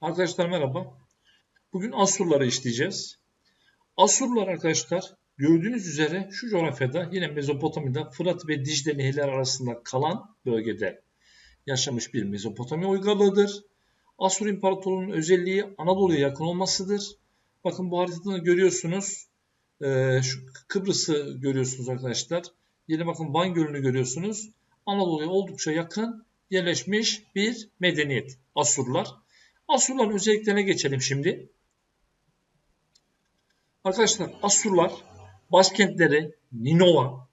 Arkadaşlar merhaba. Bugün Asurları işleyeceğiz. Asurlar arkadaşlar gördüğünüz üzere şu coğrafyada yine Mezopotamya'da Fırat ve Dicle nehirler arasında kalan bölgede yaşamış bir Mezopotamya uygarlığıdır. Asur İmparatorluğu'nun özelliği Anadolu'ya yakın olmasıdır. Bakın bu haritada görüyorsunuz. Ee, şu Kıbrıs'ı görüyorsunuz arkadaşlar. Yine bakın Van Gölü'nü görüyorsunuz. Anadolu'ya oldukça yakın yerleşmiş bir medeniyet Asurlar. Asurların özelliklerine geçelim şimdi. Arkadaşlar Asurlar başkentleri Ninova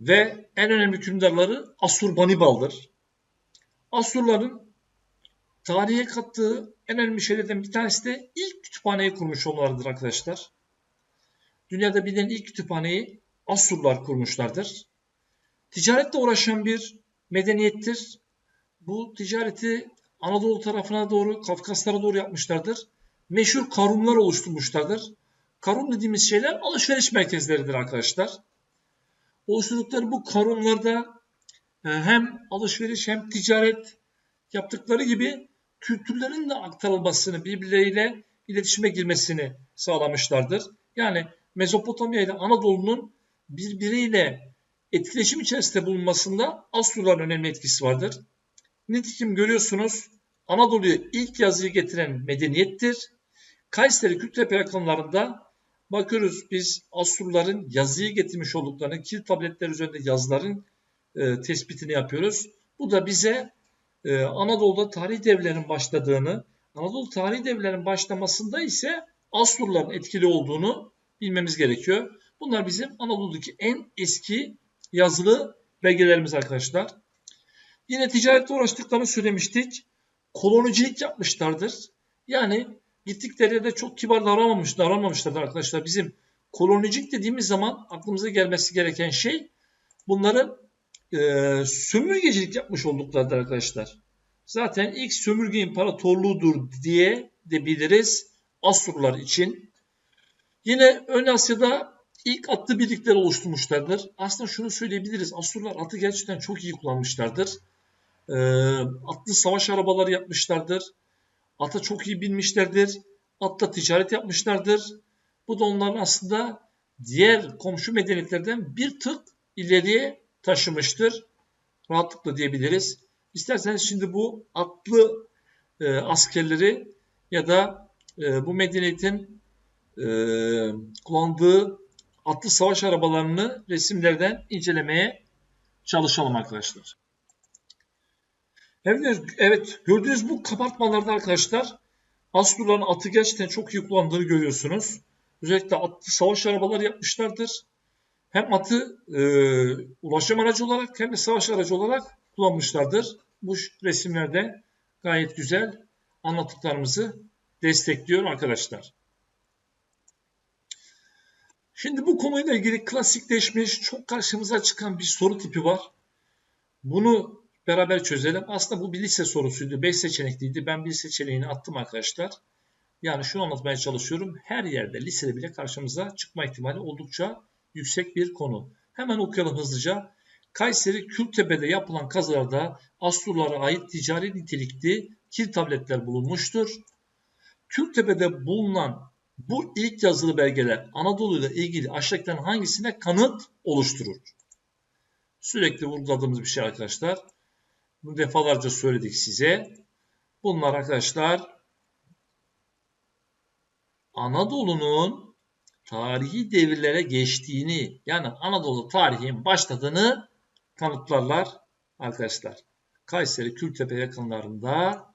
ve en önemli hükümdarları Asurbanibal'dır. Asurların tarihe kattığı en önemli şeylerden bir tanesi de ilk kütüphaneyi kurmuş olmalarıdır arkadaşlar. Dünyada bilinen ilk kütüphaneyi Asurlar kurmuşlardır. Ticaretle uğraşan bir medeniyettir. Bu ticareti Anadolu tarafına doğru, Kafkaslara doğru yapmışlardır. Meşhur karumlar oluşturmuşlardır. Karum dediğimiz şeyler alışveriş merkezleridir arkadaşlar. Oluşturdukları bu karumlarda e, hem alışveriş hem ticaret yaptıkları gibi kültürlerin de aktarılmasını, birbirleriyle iletişime girmesini sağlamışlardır. Yani Mezopotamya ile Anadolu'nun birbiriyle etkileşim içerisinde bulunmasında Asurların önemli etkisi vardır. Nitekim görüyorsunuz Anadolu'ya ilk yazıyı getiren medeniyettir. Kayseri Kültepe yakınlarında bakıyoruz biz Asurların yazıyı getirmiş olduklarını, kil tabletler üzerinde yazıların e, tespitini yapıyoruz. Bu da bize e, Anadolu'da tarih devlerinin başladığını, Anadolu tarih devlerinin başlamasında ise Asurların etkili olduğunu bilmemiz gerekiyor. Bunlar bizim Anadolu'daki en eski yazılı belgelerimiz arkadaşlar. Yine ticaretle uğraştıklarını söylemiştik. Kolonicilik yapmışlardır. Yani gittikleri yerde çok kibar davranmamış, davranmamışlardır arkadaşlar. Bizim kolonicilik dediğimiz zaman aklımıza gelmesi gereken şey bunların e, sömürgecilik yapmış olduklarıdır arkadaşlar. Zaten ilk sömürge imparatorluğudur diye de biliriz Asurlar için. Yine Ön Asya'da ilk atlı birlikler oluşturmuşlardır. Aslında şunu söyleyebiliriz. Asurlar atı gerçekten çok iyi kullanmışlardır. E, atlı savaş arabaları yapmışlardır. Ata çok iyi binmişlerdir. Atla ticaret yapmışlardır. Bu da onların aslında diğer komşu medeniyetlerden bir tık ileriye taşımıştır. Rahatlıkla diyebiliriz. İsterseniz şimdi bu atlı e, askerleri ya da e, bu medeniyetin e, kullandığı atlı savaş arabalarını resimlerden incelemeye çalışalım arkadaşlar. Evet, evet gördüğünüz bu kabartmalarda arkadaşlar Asurların atı gerçekten çok iyi kullandığını görüyorsunuz. Özellikle atlı savaş arabaları yapmışlardır. Hem atı e, ulaşım aracı olarak hem de savaş aracı olarak kullanmışlardır. Bu resimlerde gayet güzel anlattıklarımızı destekliyor arkadaşlar. Şimdi bu konuyla ilgili klasikleşmiş, çok karşımıza çıkan bir soru tipi var. Bunu beraber çözelim. Aslında bu bir lise sorusuydu. 5 seçenekliydi. Ben bir seçeneğini attım arkadaşlar. Yani şunu anlatmaya çalışıyorum. Her yerde lisede bile karşımıza çıkma ihtimali oldukça yüksek bir konu. Hemen okuyalım hızlıca. Kayseri Kültepe'de yapılan kazılarda Asurlara ait ticari nitelikli kil tabletler bulunmuştur. Kültepe'de bulunan bu ilk yazılı belgeler Anadolu ile ilgili aşağıdakilerin hangisine kanıt oluşturur? Sürekli vurguladığımız bir şey arkadaşlar. Bunu defalarca söyledik size. Bunlar arkadaşlar Anadolu'nun tarihi devirlere geçtiğini yani Anadolu tarihin başladığını kanıtlarlar arkadaşlar. Kayseri Kültepe yakınlarında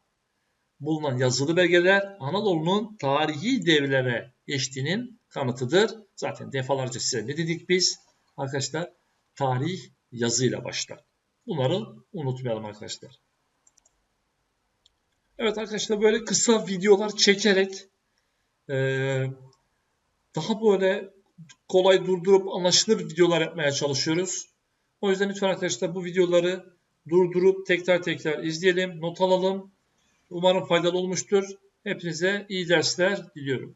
bulunan yazılı belgeler Anadolu'nun tarihi devirlere geçtiğinin kanıtıdır. Zaten defalarca size ne dedik biz? Arkadaşlar tarih yazıyla başlar. Bunları unutmayalım arkadaşlar. Evet arkadaşlar böyle kısa videolar çekerek e, daha böyle kolay durdurup anlaşılır videolar yapmaya çalışıyoruz. O yüzden lütfen arkadaşlar bu videoları durdurup tekrar tekrar izleyelim, not alalım. Umarım faydalı olmuştur. Hepinize iyi dersler diliyorum.